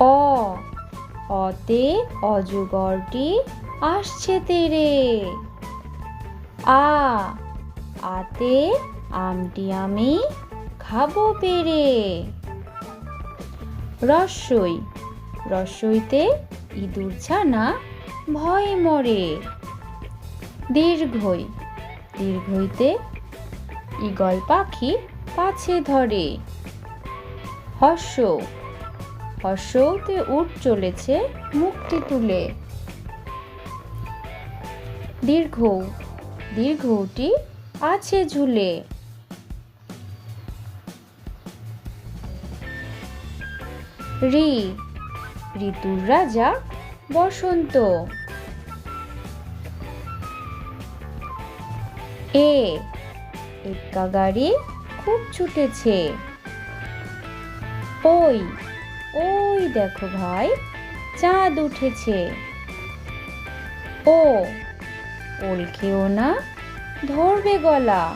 অ, অতে অজগরটি আসছে তেরে। আ, আতে আমটি আমি খাব পেরে। রসই, রসইতে ইঁদুর ছানা ভয়ে মরে। দীর্ঘই, দীর্ঘইতে ঈগল পাখি পাছে ধরে। হর্ষ হর্ষতে উঠ চলেছে মুক্তি তুলে। দীর্ঘ, দীর্ঘটি আছে ঝুলে। রি, ঋতুর রাজা বসন্ত। এ এক্কা গাড়ি খুব ছুটেছে। ওই ওই দেখো ভাই, চাঁদ উঠেছে। ও, ওল খেও না, ধরবে গলা।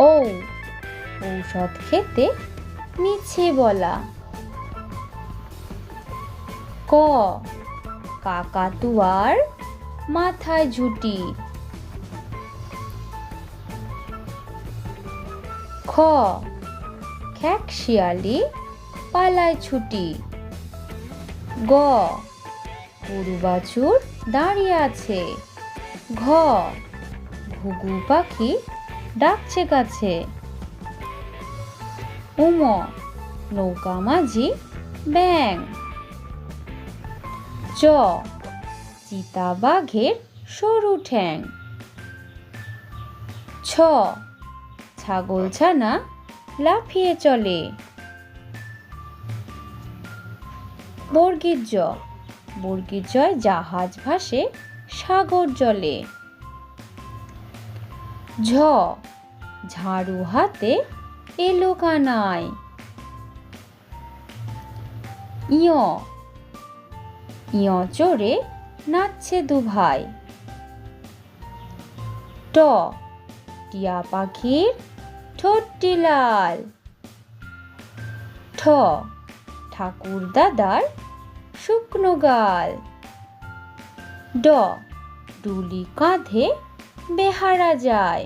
ও, ঔষধ খেতে মিছে বলা। ক, কাকাতুয়ার মাথায় ঝুটি। খ খ্যাক শিয়ালি পালায় ছুটি। গ গরু বাছুর দাঁড়িয়ে আছে। ঘ ঘুঘু পাখি ডাকছে কাছে। উম, নৌকা মাঝি ব্যাং চ চিতা বাঘের সরু ঠ্যাং। ছ ছাগল ছানা লাফিয়ে চলে। বর্গীর জ বর্গীর জয় জাহাজ ভাসে সাগর জলে। ঝ। ঝাড়ু হাতে এলো কানায়। ইয় ইয় চড়ে নাচছে দুভাই। ট। টিয়া পাখির ঠোঁটটি লাল ঠ ঠাকুর দাদার শুকনো গাল। ড ডুলি কাঁধে বেহারা যায়।